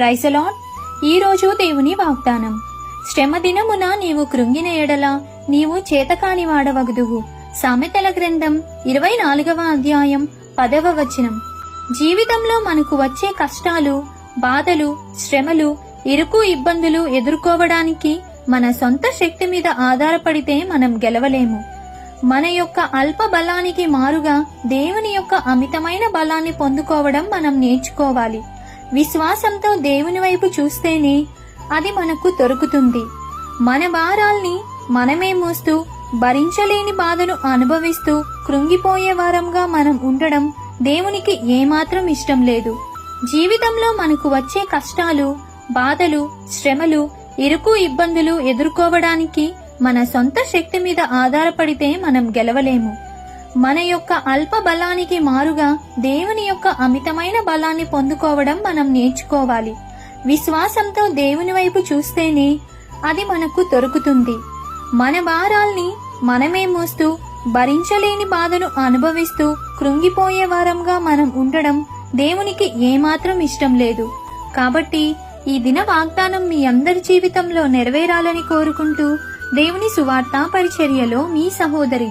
ప్రైసలాన్ ఈరోజు దేవుని వాగ్దానం. శ్రమ దినమున నీవు కృంగిన ఎడల నీవు చేతకాని వాడవగదువు సామెతల గ్రంథం ఇరవై నాలుగవ అధ్యాయం పదవ వచనం. జీవితంలో మనకు వచ్చే కష్టాలు బాధలు శ్రమలు ఇరుకు ఇబ్బందులు ఎదుర్కోవడానికి మన సొంత శక్తి మీద ఆధారపడితే మనం గెలవలేము. మన యొక్క అల్ప బలానికి మారుగా దేవుని యొక్క అమితమైన బలాన్ని పొందుకోవడం మనం నేర్చుకోవాలి. విశ్వాసంతో దేవుని వైపు చూస్తేనే అది మనకు దొరుకుతుంది. మన భారాల్ని మనమే మోస్తూ భరించలేని బాధను అనుభవిస్తూ కృంగిపోయే వారంగా మనం ఉండడం దేవునికి ఏమాత్రం ఇష్టం లేదు. జీవితంలో మనకు వచ్చే కష్టాలు బాధలు శ్రమలు ఇరుకు ఇబ్బందులు ఎదుర్కోవడానికి మన సొంత శక్తి మీద ఆధారపడితే మనం గెలవలేము. మన యొక్క అల్ప బలానికి మారుగా దేవుని యొక్క అమితమైన బలాన్ని పొందుకోవడం మనం నేర్చుకోవాలి. విశ్వాసంతో దేవుని వైపు చూస్తేనే అది మనకు దొరుకుతుంది. మన భారాల్ని మనమే మోస్తూ భరించలేని బాధను అనుభవిస్తూ కృంగిపోయే వారంగా మనం ఉండడం దేవునికి ఏమాత్రం ఇష్టం లేదు. కాబట్టి ఈ దిన వాగ్దానం మీ అందరి జీవితంలో నెరవేరాలని కోరుకుంటూ దేవుని సువార్త పరిచర్యలో మీ సహోదరి